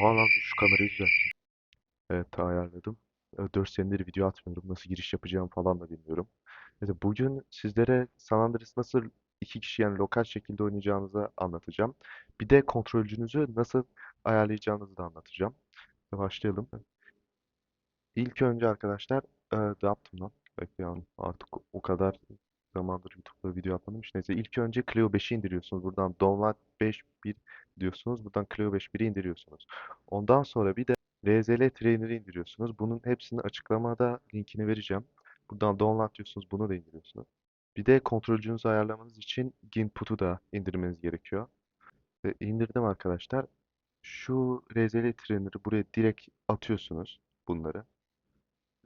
Oha lan şu kamerayı düzelteyim. Evet ayarladım. 4 senedir video atmıyorum. Nasıl giriş yapacağım falan da bilmiyorum. Neyse bugün sizlere San Andreas nasıl iki kişi yani lokal şekilde oynayacağınızı anlatacağım. Bir de kontrolcünüzü nasıl ayarlayacağınızı da anlatacağım. Başlayalım. İlk önce arkadaşlar e, ne yaptım lan? Bekleyin artık o kadar zamandır YouTube'da video atmadım. İşte neyse ilk önce Clio 5'i indiriyorsunuz. Buradan download 5.1 diyorsunuz. Buradan Clio 5.1'i indiriyorsunuz. Ondan sonra bir de RZL Trainer'ı indiriyorsunuz. Bunun hepsini açıklamada linkini vereceğim. Buradan download diyorsunuz. Bunu da indiriyorsunuz. Bir de kontrolcünüzü ayarlamanız için Ginput'u da indirmeniz gerekiyor. Ve indirdim arkadaşlar. Şu RZL Trainer'ı buraya direkt atıyorsunuz bunları.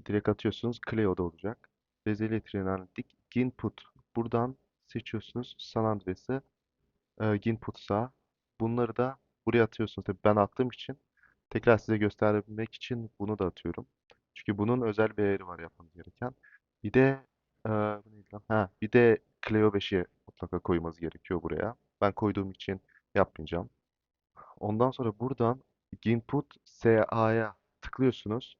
Direkt atıyorsunuz. Clio'da olacak. RZL Trainer'ı Ginput. Buradan seçiyorsunuz San Andreas'ı. E, Ginput sağ. Bunları da buraya atıyorsunuz. Tabii ben attığım için tekrar size göstermek için bunu da atıyorum. Çünkü bunun özel bir ayarı var yapmanız gereken. Bir de e? Ha, bir de Clio 5'i mutlaka koymanız gerekiyor buraya. Ben koyduğum için yapmayacağım. Ondan sonra buradan Input SA'ya tıklıyorsunuz.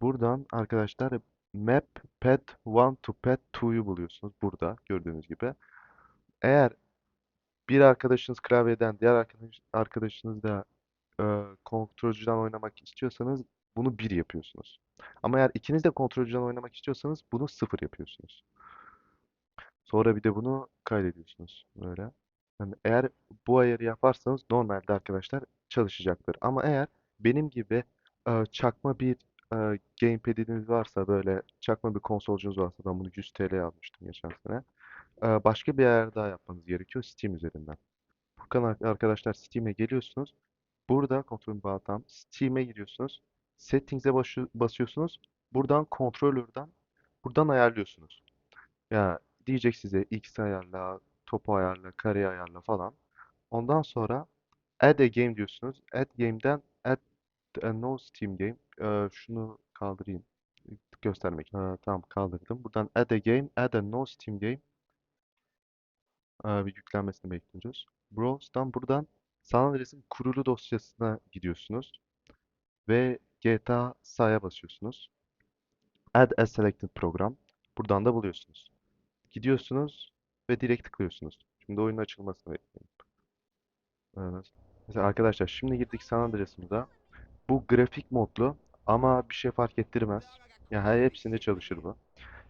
Buradan arkadaşlar Map Pad 1 to Pad 2'yu buluyorsunuz burada gördüğünüz gibi. Eğer bir arkadaşınız klavyeden diğer arkadaş, arkadaşınız da e, kontrolcüden oynamak istiyorsanız bunu 1 yapıyorsunuz. Ama eğer ikiniz de kontrolcüden oynamak istiyorsanız bunu 0 yapıyorsunuz. Sonra bir de bunu kaydediyorsunuz böyle. Yani eğer bu ayarı yaparsanız normalde arkadaşlar çalışacaktır. Ama eğer benim gibi e, çakma bir e, gamepad'iniz varsa böyle çakma bir konsolcunuz varsa ben bunu 100 TL almıştım geçen sene. E, başka bir ayar daha yapmanız gerekiyor Steam üzerinden. Furkan arkadaşlar Steam'e geliyorsunuz. Burada kontrol bağlı tam Steam'e giriyorsunuz. Settings'e basıyorsunuz. Buradan controller'dan buradan ayarlıyorsunuz. Ya diyecek size X ayarla, topu ayarla, kare ayarla falan. Ondan sonra add a game diyorsunuz. Add game'den add a no Steam game. Ee, şunu kaldırayım. Göstermek. Ee, tamam kaldırdım. Buradan add a game, add a no Steam game. Ee, bir yüklenmesini bekliyoruz. Browse'dan buradan San Andreas'ın kurulu dosyasına gidiyorsunuz. Ve GTA sahaya basıyorsunuz. Add a selected program. Buradan da buluyorsunuz. Gidiyorsunuz ve direkt tıklıyorsunuz. Şimdi oyunun açılmasını bekleyin. Evet. Mesela arkadaşlar şimdi girdik San Andreas'ımıza. Bu grafik modlu ama bir şey fark ettirmez. Yani hepsinde çalışır bu.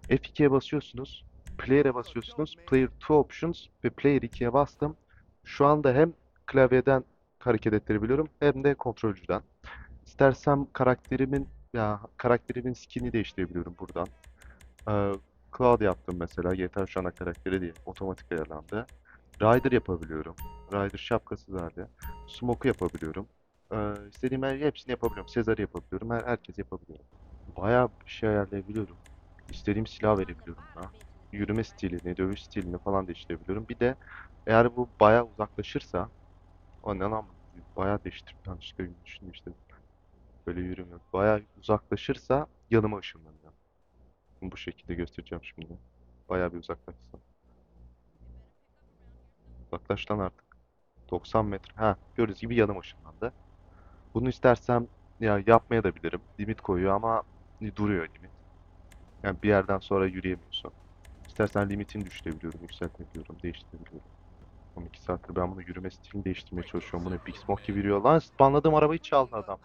F2'ye basıyorsunuz. Player'e basıyorsunuz. Player 2 options ve Player 2'ye bastım. Şu anda hem klavyeden hareket ettirebiliyorum hem de kontrolcüden. İstersem karakterimin ya karakterimin skin'i değiştirebiliyorum buradan. Ee, Cloud yaptım mesela. GTA şu ana karakteri diye otomatik ayarlandı. Rider yapabiliyorum. Rider şapkası verdi. Smoke'u yapabiliyorum. Ee, istediğim her hepsini yapabiliyorum. Sezar'ı yapabiliyorum. Her, herkes yapabiliyorum. Bayağı bir şey ayarlayabiliyorum. İstediğim silah verebiliyorum buna. Yürüme stilini, dövüş stilini falan değiştirebiliyorum. Bir de eğer bu bayağı uzaklaşırsa o ne lan bayağı değiştirdim yanlışlıkla düşündüm işte. Böyle yürüme. Bayağı uzaklaşırsa yanıma ışınlanacağım. Bu şekilde göstereceğim şimdi. Bayağı bir uzaklaşsın. Uzaklaş lan artık. 90 metre. Ha, gördüğünüz gibi yanım ışınlandı. Bunu istersem ya yapmaya da bilirim. Limit koyuyor ama duruyor limit. Yani bir yerden sonra yürüyemiyorsun. İstersen limitini düşürebiliyorum, yükseltebiliyorum, değiştirebiliyorum. 12 saattir ben bunu yürüme stilini değiştirmeye çalışıyorum. Bu ne Big Smoke gibi yürüyor. Lan spawnladığım arabayı çaldı adam.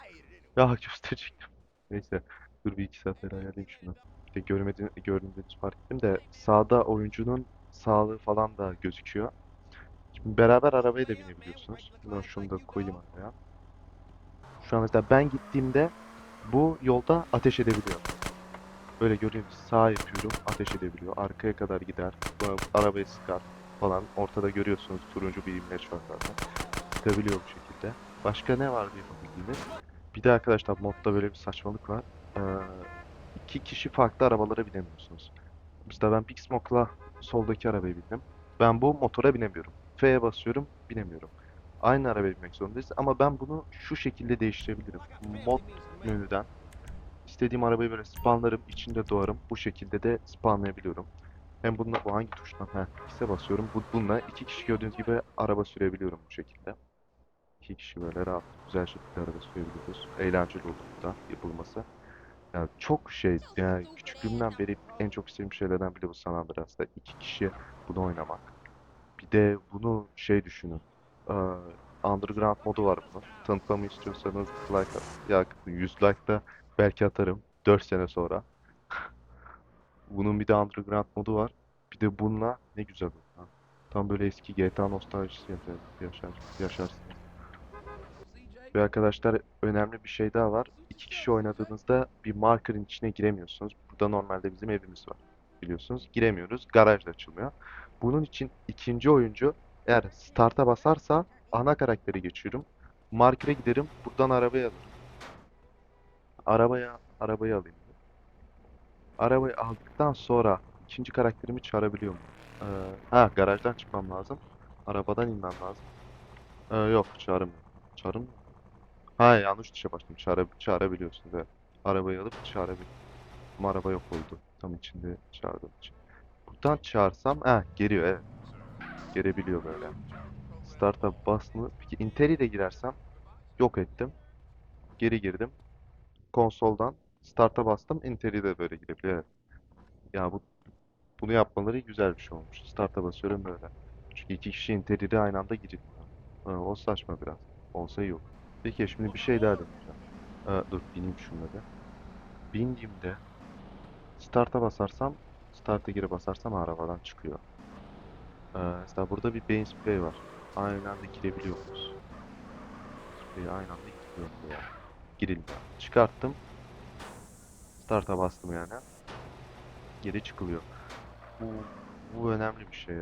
Ya gösterecektim. Neyse. Dur bir iki saat daha ayarlayayım şunu. Bir de görmediğiniz, fark ettim de sağda oyuncunun sağlığı falan da gözüküyor. Şimdi beraber arabaya da binebiliyorsunuz. Ben şunu da koyayım araya. Şu an mesela ben gittiğimde bu yolda ateş edebiliyor. Böyle görüyorsunuz sağ yapıyorum ateş edebiliyor. Arkaya kadar gider. Arabayı sıkar falan. Ortada görüyorsunuz turuncu bir imleç var zaten. Sıkabiliyor bu şekilde. Başka ne var diye yapabildiğiniz? Bir de arkadaşlar modda böyle bir saçmalık var. Ee, iki kişi farklı arabalara binemiyorsunuz. Mesela ben Big Smoke'la soldaki arabaya bindim. Ben bu motora binemiyorum. F'ye basıyorum, binemiyorum. Aynı arabaya binmek zorundayız ama ben bunu şu şekilde değiştirebilirim. Mod menüden istediğim arabayı böyle spawnlarım, içinde doğarım. Bu şekilde de spawnlayabiliyorum. Hem bununla bu hangi tuştan? Ha, X'e basıyorum. Bu, bununla iki kişi gördüğünüz gibi araba sürebiliyorum bu şekilde. İki kişi böyle rahat, güzel şekilde araba sürebiliyoruz. Eğlenceli oldu da yapılması. Yani çok şey, yani küçüklüğümden beri en çok istediğim şeylerden biri bu San Andreas'ta. İki kişi bunu oynamak. Bir de bunu şey düşünün. Eee, Underground modu var bunun. Tanıtmamı istiyorsanız like at. Ya 100 like da belki atarım 4 sene sonra. Bunun bir de Underground modu var. Bir de bununla ne güzel olur. ha. Tam böyle eski GTA nostaljisi yaşar, yaşar, yaşarsınız. Ve arkadaşlar önemli bir şey daha var. İki kişi oynadığınızda bir marker'ın içine giremiyorsunuz. Burada normalde bizim evimiz var. Biliyorsunuz. Giremiyoruz. Garaj da açılmıyor. Bunun için ikinci oyuncu eğer start'a basarsa ana karakteri geçiyorum. Marker'e giderim. Buradan arabayı alırım. Arabaya, arabayı alayım. Arabayı aldıktan sonra ikinci karakterimi çağırabiliyor muyum? Ee, ha garajdan çıkmam lazım. Arabadan inmem lazım. Ee, yok çağıramıyorum. Çağıramıyorum. Ha yanlış tuşa bastım. Çağıra, çağırabiliyorsunuz evet. Arabayı alıp çağırabiliyorum. Ama araba yok oldu. Tam içinde çağırdığım için. Buradan çağırsam ha geliyor evet. Gelebiliyor böyle. Start'a basını. Peki Interi de girersem yok ettim. Geri girdim. Konsoldan Start'a bastım. Interi de böyle girebiliyor. Evet. Ya bu bunu yapmaları güzel bir şey olmuş. Start'a basıyorum böyle. Çünkü iki kişi Interi'de aynı anda girilmiyor. Ha, o saçma biraz. Olsa olur. Peki şimdi bir şey daha deneyeceğim. Ee, dur bineyim şunları. Bindiğimde Start'a basarsam Start'a geri basarsam arabadan çıkıyor. Ee, mesela burada bir Bain Spray var. Aynı anda girebiliyor muyuz? Aynı anda giriyor mu ya? Girilmiyor. Çıkarttım. Start'a bastım yani. Geri çıkılıyor. Bu, bu önemli bir şey.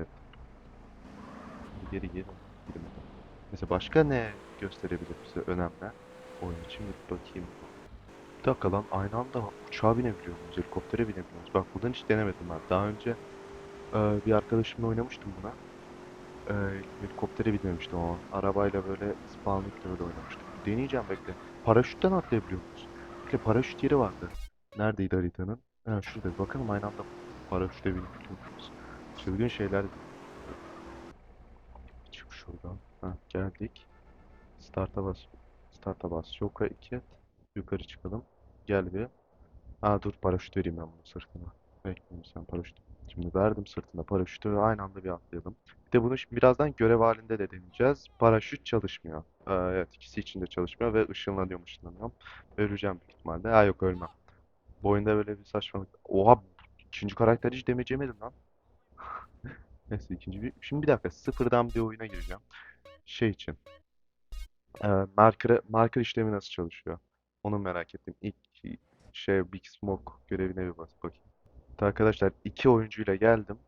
Geri geri. Mesela başka ne gösterebilir bize önemli? Oyun için bir bakayım. Bir dakika lan aynı anda uçağa binebiliyor muyuz? Helikoptere binebiliyor? Bak buradan hiç denemedim ben. Daha önce e, bir arkadaşımla oynamıştım buna. E, helikoptere binmemiştim ama arabayla böyle spawnlıkla böyle oynamıştım. Deneyeceğim bekle. Paraşütten atlayabiliyor muyuz? Bekle paraşüt yeri vardı. Neredeydi haritanın? Ha şurada. Bakalım aynı anda paraşütle binebiliyor muyuz? Çılgın şeyler. Çık şuradan. Ha geldik. Start'a bas. Start'a bas. Yoka 2 et. Yukarı çıkalım. Gel bir. Aa dur paraşüt vereyim ben bunu sırtına. Bekleyin sen paraşüt. Şimdi verdim sırtına paraşütü aynı anda bir atlayalım. Bir de bunu birazdan görev halinde de deneyeceğiz. Paraşüt çalışmıyor. Ee, evet ikisi için de çalışmıyor ve ışınlanıyorum ışınlanıyorum. Öleceğim büyük ihtimalle. Ha yok ölmem. Bu oyunda böyle bir saçmalık. Oha ikinci karakter hiç damage yemedim lan. Neyse ikinci bir. Şimdi bir dakika sıfırdan bir oyuna gireceğim. Şey için. Ee, marker, marker işlemi nasıl çalışıyor? Onu merak ettim. İlk şey Big Smoke görevine bir bas bakayım. Evet Arkadaşlar iki oyuncuyla geldim.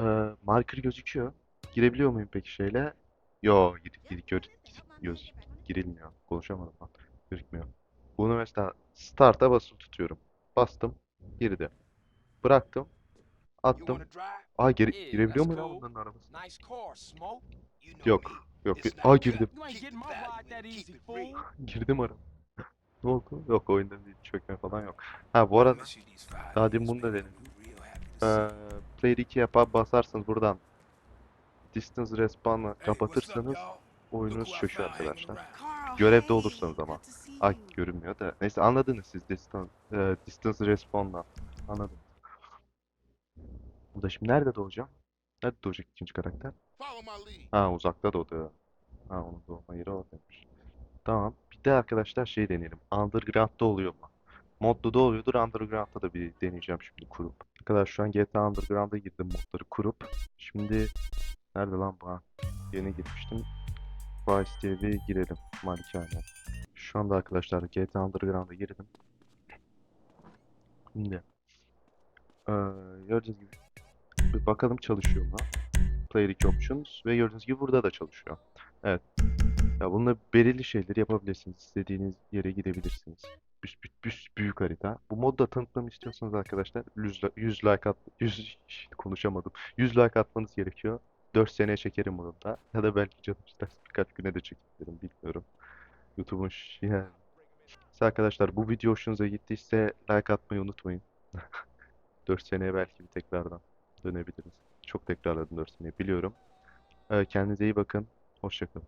Ee, marker gözüküyor. Girebiliyor muyum peki şeyle? Yo gir, gir, gör, gir- göz, girilmiyor. Konuşamadım lan. Gözükmüyor. Bunu mesela start'a basılı tutuyorum. Bastım. Girdi. Bıraktım. Attım. Aa Yeah, girebiliyor muyum lan bunların arabasına? Yok. Yok. Aa girdim. Girdim araba. Ne oldu? Yok oyunda bir çökme falan yok. Ha bu arada daha demin bunu da baby, denedim. I'm real happy to see Eee you. Player 2 yapar basarsanız buradan Distance Respawn'ı kapatırsanız oyununuz çöküyor arkadaşlar. Görevde olursanız ama. Ay görünmüyor da. Neyse anladınız siz distance, eee, distance respawn'dan. Anladım. Burada şimdi nerede doğacağım? Nerede doğacak ikinci karakter? Ha uzakta doğdu. Ha onun doğma yeri oradaymış. Tamam. De arkadaşlar şey deneyelim. Underground'da oluyor mu? Modlu da oluyordur. Underground'da da bir deneyeceğim şimdi kurup. Arkadaşlar şu an GTA Underground'a girdim modları kurup. Şimdi nerede lan bu? Yeni girmiştim. Vice bir girelim. Malikane. Şu anda arkadaşlar GTA Underground'a girdim. Şimdi eee gördüğünüz gibi bir bakalım çalışıyor mu? Player 2 Options ve gördüğünüz gibi burada da çalışıyor. Evet. Ya bununla belirli şeyleri yapabilirsiniz. İstediğiniz yere gidebilirsiniz. Büs, büs, büs- büyük harita. Bu modda tanıtmamı istiyorsanız arkadaşlar 100, li- 100 like at 100 konuşamadım. 100 like atmanız gerekiyor. 4 seneye çekerim bunu da. Ya da belki canım isterse birkaç güne de çekebilirim bilmiyorum. YouTube'un yani. Neyse arkadaşlar bu video hoşunuza gittiyse like atmayı unutmayın. 4 seneye belki bir tekrardan dönebiliriz. Çok tekrarladım 4 seneyi biliyorum. Ee, kendinize iyi bakın. Hoşça kalın.